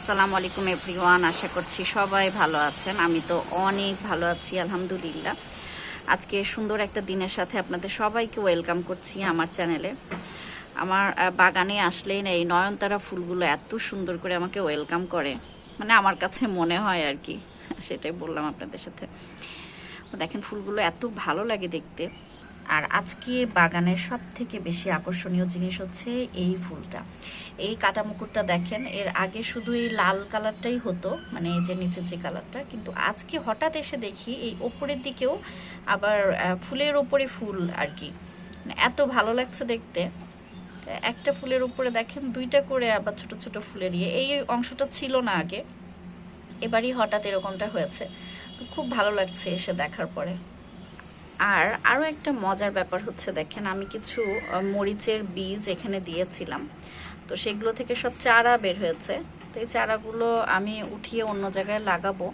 আসসালামু আলাইকুম এভরিওয়ান, আশা করছি সবাই ভালো আছেন। আমি তো অনেক ভালো আছি, আলহামদুলিল্লাহ। আজকে সুন্দর একটা দিনের সাথে আপনাদের সবাইকে ওয়েলকাম করছি আমার চ্যানেলে। আমার বাগানে আসলেই না এই নয়নতারা ফুলগুলো এত সুন্দর করে আমাকে ওয়েলকাম করে। মানে আমার কাছে মনে হয় আর কি, সেটাই বললাম আপনাদের সাথে। দেখেন ফুলগুলো এত ভালো লাগে দেখতে। আর আজকে বাগানের সব থেকে বেশি আকর্ষণীয় জিনিস হচ্ছে এই ফুলটা। এই কাটা মুকুরটা দেখেন, এর আগে শুধু এই লাল কালারটাই হতো মানে যে নিচের যে কালারটা, কিন্তু আজকে হঠাৎ এসে দেখি এই ওপরের দিকেও আবার ফুলের ওপরে ফুল আর কি। মানে এত ভালো লাগছে দেখতে। একটা ফুলের উপরে দেখেন, দুইটা করে আবার ছোট ছোট ফুলের ইয়ে। এই অংশটা ছিল না আগে। এবারই হঠাৎ এরকমটা হয়েছে। খুব ভালো লাগছে এসে দেখার পরে। আর আরও একটা মজার ব্যাপার হচ্ছে, দেখেন আমি কিছু মরিচের বীজ এখানে দিয়েছিলাম। তো সেগুলো থেকে সব চারা বের হয়েছে। তো এই চারাগুলো আমি উঠিয়ে অন্য জায়গায় লাগাবো।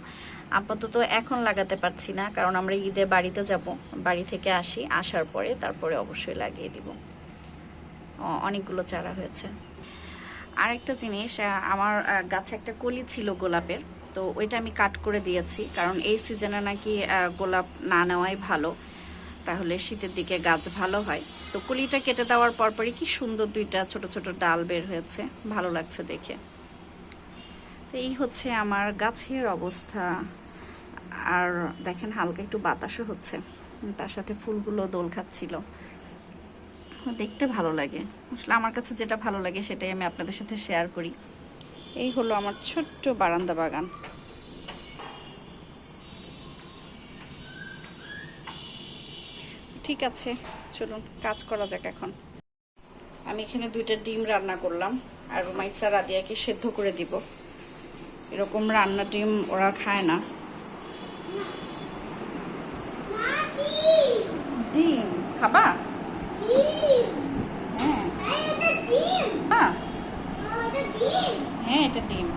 আপাতত এখন লাগাতে পারছি না, কারণ আমরা ঈদে বাড়িতে যাব, বাড়ি থেকে আসি, আসার পরে তারপরে অবশ্যই লাগিয়ে দিব। অনেকগুলো চারা হয়েছে। আরেকটা জিনিস আমার গাছে একটা কলি ছিল গোলাপের, তো ওইটা আমি কাট করে দিয়েছি, কারণ এই সিজনে নাকি গোলাপ না নেওয়াই ভালো। তাহলে শীতের দিকে গাছ ভালো হয়। তো কুলিটা কেটে দেওয়ার পরপরই কি সুন্দর দুইটা ছোট ছোট ডাল বের হয়েছে। ভালো লাগছে দেখে। তো এই হচ্ছে আমার গাছের অবস্থা। আর দেখেন হালকা একটু বাতাসও হচ্ছে। তার সাথে ফুলগুলো দোল খাচ্ছিল। দেখতে ভালো লাগে। আসলে আমার কাছে যেটা ভালো লাগে সেটাই আমি আপনাদের সাথে শেয়ার করি। এই হলো আমার ছোট্ট বারান্দা বাগান। ঠিক আছে চলুন কাজ করা যাক এখন। আমি এখানে দুইটা ডিম রান্না করলাম আর রুমাইসা রাদিয়াকে সেদ্ধ করে দিব। এরকম রান্না ডিম ওরা খায় না। ডিম খাবা? হ্যাঁ। না? হ্যাঁ এটা ডিম।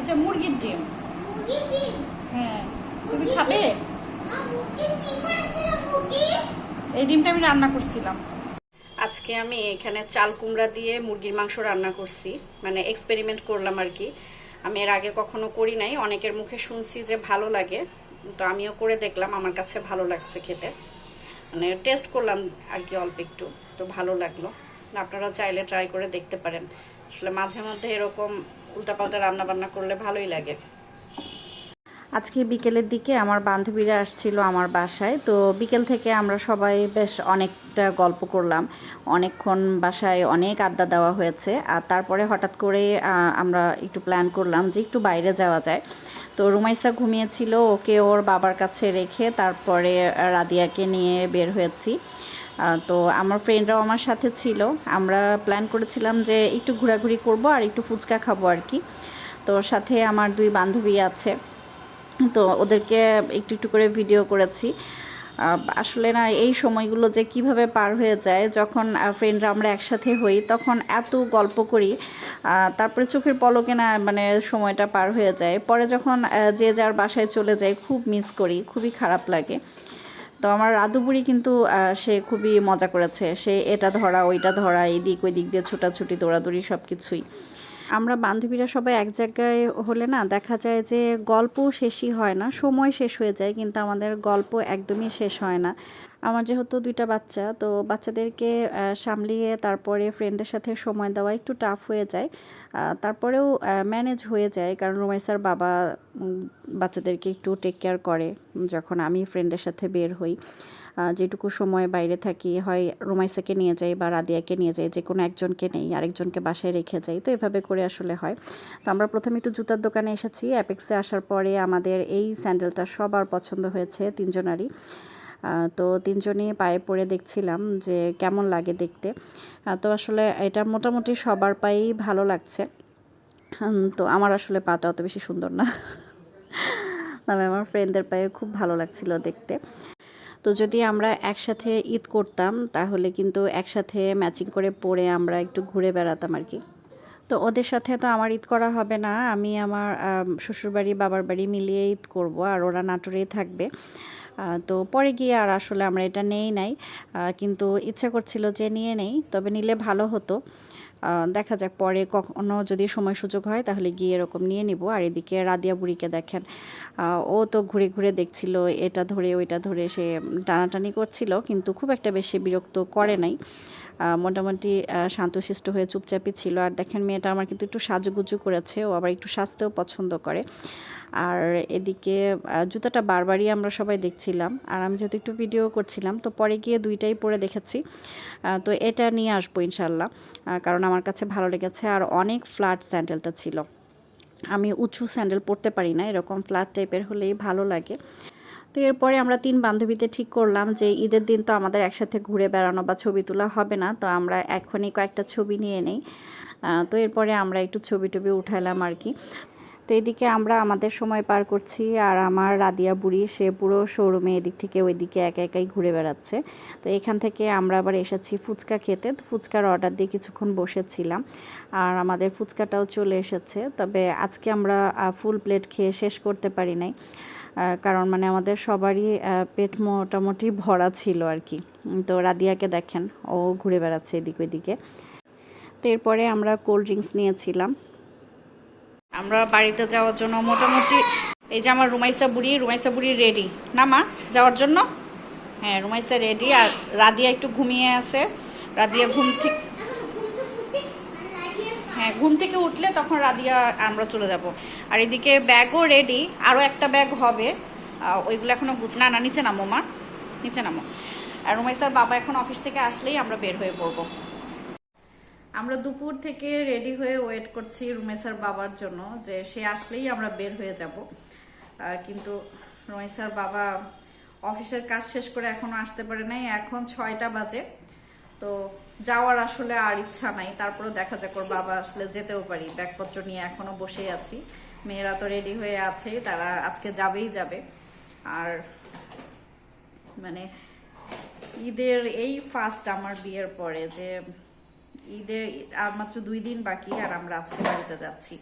এটা মুরগির ডিম। হ্যাঁ তুমি খাবে? এই ডিমটা আমি রান্না করছিলাম। আজকে আমি এখানে চাল কুমড়া দিয়ে মুরগির মাংস রান্না করছি। মানে এক্সপেরিমেন্ট করলাম আর কি। আমি এর আগে কখনো করি নাই। অনেকের মুখে শুনছি যে ভালো লাগে। তো আমিও করে দেখলাম। আমার কাছে ভালো লাগছে খেতে। মানে টেস্ট করলাম আর কি অল্প একটু। তো ভালো লাগল। আপনারা চাইলে ট্রাই করে দেখতে পারেন। আসলে মাঝে মধ্যে এরকম উল্টাপাল্টা রান্না বান্না করলে ভালোই লাগে। আজকে বিকেলের দিকে আমার বান্ধবীরা আসছিল আমার বাসায়। তো বিকেল থেকে আমরা সবাই বেশ অনেকটা গল্প করলাম। অনেকক্ষণ বাসায় অনেক আড্ডা দেওয়া হয়েছে। আর তারপরে হঠাৎ করে আমরা একটু প্ল্যান করলাম যে একটু বাইরে যাওয়া যায়। তো রুমাইসা ঘুমিয়েছিল, ওকে ওর বাবার কাছে রেখে তারপরে রাদিয়াকে নিয়ে বের হয়েছি। তো আমার ফ্রেন্ডরাও আমার সাথে ছিল। আমরা প্ল্যান করেছিলাম যে একটু ঘোরাঘুরি করব আর একটু ফুচকা খাব আর কি। তো সাথে আমার দুই বান্ধবী আছে। তো ওদেরকে একটু একটু করে ভিডিও করেছি। আসলে না, এই সময়গুলো যে কীভাবে পার হয়ে যায়, যখন ফ্রেন্ডরা আমরা একসাথে হই, তখন এত গল্প করি তারপরে চোখের পলকে না মানে সময়টা পার হয়ে যায়। পরে যখন যে যার বাসায় চলে যায় খুব মিস করি, খুবই খারাপ লাগে। তো আমার রাধুবুড়ি কিন্তু সে খুবই মজা করেছে। সে এটা ধরা, ওইটা ধরা, এদিক ওই দিক দিয়ে ছোটাছুটি, দৌড়াদৌড়ি সব কিছুই আমরা বান্ধবীরা সবাই এক জায়গায় হলে না দেখা যায় যে গল্প শেষই হয় না, সময় শেষ হয়ে যায়, কিন্তু আমাদের গল্প একদমই শেষ হয় না। আমার যেহেতু দুইটা বাচ্চা, তো বাচ্চাদেরকে সামলিয়ে তারপরে ফ্রেন্ডদের সাথে সময় দেওয়া একটু টাফ হয়ে যায়। তারপরেও ম্যানেজ হয়ে যায় কারণ রোমাইসার বাবা বাচ্চাদেরকে একটু টেক কেয়ার করে যখন আমি ফ্রেন্ডদের সাথে বের হই। যেটুকু সময় বাইরে থাকি, হয় রোমাইসাকে নিয়ে যাই বা রাদিয়াকে নিয়ে যাই যে কোনো একজনকে নেই, আরেকজনকে বাসায় রেখে যাই, তো এভাবে করে আসলে হয়। তো আমরা প্রথমে একটু জুতার দোকানে এসেছি। অ্যাপেক্সে আসার পরে আমাদের এই স্যান্ডেলটা সবার পছন্দ হয়েছে তিনজনারই। তো তিনজনই পায়ে পরে দেখছিলাম যে কেমন লাগে দেখতে। তো আসলে এটা মোটামুটি সবার পায়েই ভালো লাগছে। তো আমার আসলে পাটা অত বেশি সুন্দর না। তবে আমার ফ্রেন্ডদের পায়ে খুব ভালো লাগছিল দেখতে। তো যদি আমরা একসাথে ঈদ করতাম তাহলে কিন্তু একসাথে ম্যাচিং করে পরে আমরা একটু ঘুরে বেড়াতাম আর কি। তো ওদের সাথে তো আমার ঈদ করা হবে না আমি আমার আম, শ্বশুরবাড়ি বাবার বাড়ি মিলিয়ে ঈদ করব আর ওরা নাটোরেই থাকবে। তো পরে গিয়ে আর আসলে আমরা এটা নেই নাই। কিন্তু ইচ্ছা করছিল যে নিয়ে নেই, তবে নিলে ভালো হতো। দেখা যাক পরে কখনো যদি সময় সুযোগ হয় তাহলে গিয়ে এরকম নিয়ে নিব। আর এদিকে রাদিয়া বুড়িকে দেখেন ও তো ঘুরে ঘুরে দেখছিল, এটা ধরে ওইটা ধরে সে টানাটানি করছিল, কিন্তু খুব একটা বেশি বিরক্ত করে নাই। মোটামুটি শান্তশিষ্ট হয়ে চুপচাপই ছিল। আর দেখেন, মেয়েটা আমার কিন্তু একটু সাজুগুজু করেছে। ও আবার একটু সাজতেও পছন্দ করে। আর এদিকে জুতাটা বারবারই আমরা সবাই দেখছিলাম। আর আমি যেহেতু একটু ভিডিও করছিলাম, তো পরে গিয়ে দুইটাই পরে দেখেছি। তো এটা নিয়ে আসব ইনশাল্লাহ কারণ আমার কাছে ভালো লেগেছে। আর অনেক ফ্ল্যাট স্যান্ডেলটা ছিল। আমি উঁচু স্যান্ডেল পরতে পারি না। এরকম ফ্ল্যাট টাইপের হলেই ভালো লাগে। তো এরপরে আমরা তিন বান্ধবীতে ঠিক করলাম যে ঈদের দিন তো আমাদের একসাথে ঘুরে বেড়ানো বা ছবি তোলা হবে না, তো আমরা এখনই কয়েকটা ছবি নিয়ে নেই। তো এরপরে আমরা একটু ছবি টবি উঠাইলাম আর কি। তো এদিকে আমরা আমাদের সময় পার করছি আর আমার রাদিয়া বুড়ি, সে পুরো শোরুমে এদিক থেকে ওইদিকে একা একাই ঘুরে বেড়াচ্ছে। তো এখান থেকে আমরা আবার এসেছি ফুচকা খেতে, তো ফুচকার অর্ডার দিয়ে কিছুক্ষণ বসেছিলাম আর আমাদের ফুচকাটাও চলে এসেছে। তবে আজকে আমরা ফুল প্লেট খেয়ে শেষ করতে পারি নাই। কারণ মানে আমাদের সবারই পেট মোটামুটি ভরা ছিল আর কি। তো রাদিয়াকে দেখেন, ও ঘুরে বেড়াচ্ছে এদিক ওইদিকে। তো এরপরে আমরা কোল্ড ড্রিঙ্কস নিয়েছিলাম। আমরা বাড়িতে যাওয়ার জন্য মোটামুটি, এই যে আমার রুমাইসা বুড়ি রুমাইসা বুড়ি রেডি না মা, যাওয়ার জন্য? হ্যাঁ রুমাইসা রেডি আর রাদিয়া একটু ঘুমিয়ে আছে। রাদিয়া ঘুম থেকে হ্যাঁ ঘুম থেকে উঠলে তখন রাদিয়া আমরা চলে যাব। আর এদিকে ব্যাগও রেডি আরও একটা ব্যাগ হবে। ওইগুলো এখনও গুছ, না না, নিচে নামো, মা। নিচে নামো। আর রুমাইসার বাবা এখন অফিস থেকে আসলেই আমরা বের হয়ে পড়ব। আমরা দুপুর থেকে রেডি হয়ে ওয়েট করছি রুমেসার বাবার জন্য যে সে আসলেই আমরা বের হয়ে যাব। কিন্তু রুমেসার বাবা অফিসের কাজ শেষ করে এখনও আসতে পারে নাই। এখন ছয়টা বাজে। তো যাওয়ার আসলে আর ইচ্ছা নাই। তারপরে দেখা যাক ওর বাবা আসলে যেতেও পারি। ব্যাগপত্র নিয়ে এখনও বসেই আছি। মেয়েরা তো রেডি হয়ে আছে, তারা আজকে যাবেই যাবে। আর মানে ঈদের এই ফার্স্ট আমার বিয়ের পরে যে ঈদের আর মাত্র দুই দিন বাকি আর আমরা আজকে বাড়িতে যাচ্ছি।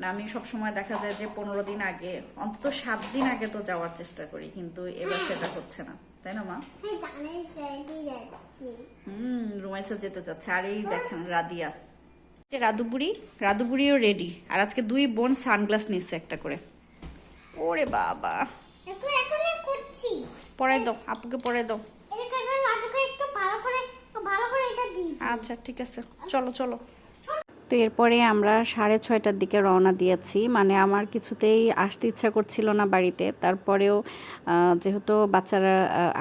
না আমি সব সময় দেখা যায় যে পনেরো দিন আগে, অন্তত সাত দিন আগে তো যাওয়ার চেষ্টা করি, কিন্তু এবার সেটা হচ্ছে না। তাই না মা হ্যাঁ জানে যেতে যাচ্ছি হুম রুমাইসা যেতে চাচ্ছে আর এই দেখেন রাদিয়া যে রাদুবুড়ি রাদুবুড়িও রেডি আর আজকে দুই বোন সানগ্লাস নিচ্ছে একটা করে। ওরে বাবা। পড়াই দাও আপুকে পড়াই দাও। আচ্ছা ঠিক আছে। চলো চলো। তো এরপরে আমরা সাড়ে ছয়টার দিকে রওনা দিয়েছি। মানে আমার কিছুতেই আসতে ইচ্ছা করছিল না বাড়িতে। তারপরেও যেহেতু বাচ্চারা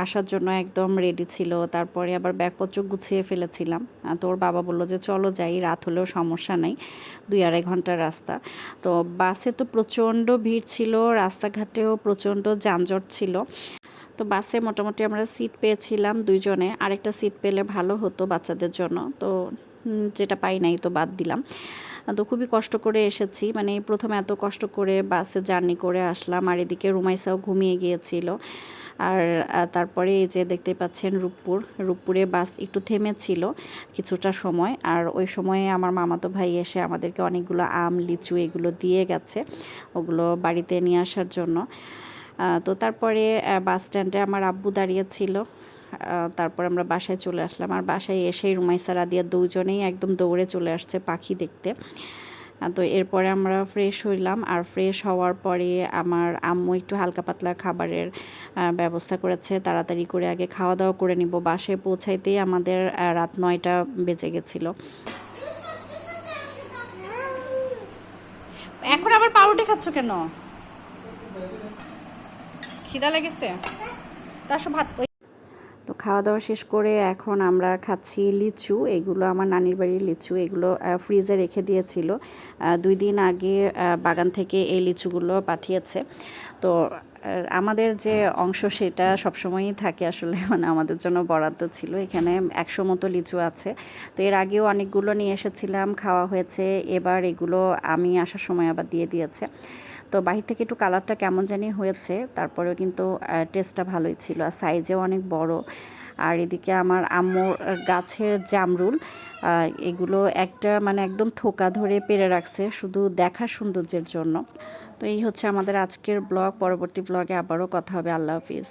আসার জন্য একদম রেডি ছিল, তারপরে আবার ব্যাগপত্র গুছিয়ে ফেলেছিলাম। তো ওর বাবা বলল যে, চলো যাই, রাত হলেও সমস্যা নাই, দুই আড়াই ঘণ্টার রাস্তা। তো বাসে তো প্রচণ্ড ভিড় ছিল, রাস্তাঘাটেও প্রচণ্ড যানজট ছিল। তো বাসে মোটামুটি আমরা সিট পেয়েছিলাম দুইজনে। আরেকটা সিট পেলে ভালো হতো বাচ্চাদের জন্য। তো যেটা পাই নাই তো বাদ দিলাম। তো খুবই কষ্ট করে এসেছি। মানে প্রথমে এত কষ্ট করে বাসে জার্নি করে আসলাম, আর এদিকে রুমাইসাও ঘুমিয়ে গিয়েছিল। আর তারপরে এই যে দেখতে পাচ্ছেন রূপপুর। রূপপুরে বাস একটু থেমেছিল কিছুটা সময়। আর ওই সময়ে আমার মামাতো ভাই এসে আমাদেরকে অনেকগুলো আম, লিচু এগুলো দিয়ে গেছে ওগুলো বাড়িতে নিয়ে আসার জন্য। তো তারপরে বাস স্ট্যান্ডে আমার আব্বু দাঁড়িয়েছিল তারপর আমরা বাসায় চলে আসলাম। আর বাসায় এসেই রুমাইসা রাদিয়া দুজনেই একদম দৌড়ে চলে আসছে পাখি দেখতে। তো এরপরে আমরা ফ্রেশ হইলাম। আর ফ্রেশ হওয়ার পরে আমার আম্মু একটু হালকা পাতলা খাবারের ব্যবস্থা করেছে। তাড়াতাড়ি করে আগে খাওয়া দাওয়া করে নিব। বাসায় পৌঁছাইতেই আমাদের রাত নয়টা বেজে গেছিল। এখন আবার পাউরুটি খাচ্ছ কেন? খিদা লেগেছে? তার সব ভাত খাওয়া দাওয়া শেষ করে এখন আমরা খাচ্ছি লিচু। এগুলো আমার নানির বাড়ির লিচু। এগুলো ফ্রিজে রেখে দিয়েছিল। দুই দিন আগে বাগান থেকে এই লিচুগুলো পাঠিয়েছে। তো আমাদের যে অংশ সেটা সবসময়ই থাকে আসলে। মানে আমাদের জন্য বরাদ্দ ছিল। এখানে একশো মতো লিচু আছে। তো এর আগেও অনেকগুলো নিয়ে এসেছিলাম। খাওয়া হয়েছে। এবার এগুলো আমি আসার সময় আবার দিয়ে দিয়েছে। তো বাহির থেকে একটু কালারটা কেমন জানি হয়েছে, তারপরেও কিন্তু টেস্টটা ভালোই ছিল আর সাইজেও অনেক বড়। আর এদিকে আমার আম্মুর গাছের জামরুল এগুলো একটা মানে একদম থোকা ধরে পেরে রাখছে শুধু দেখার সৌন্দর্যের জন্য। তো এই হচ্ছে আমাদের আজকের ব্লগ পরবর্তী ব্লগে আবারও কথা হবে। আল্লাহ হাফিজ।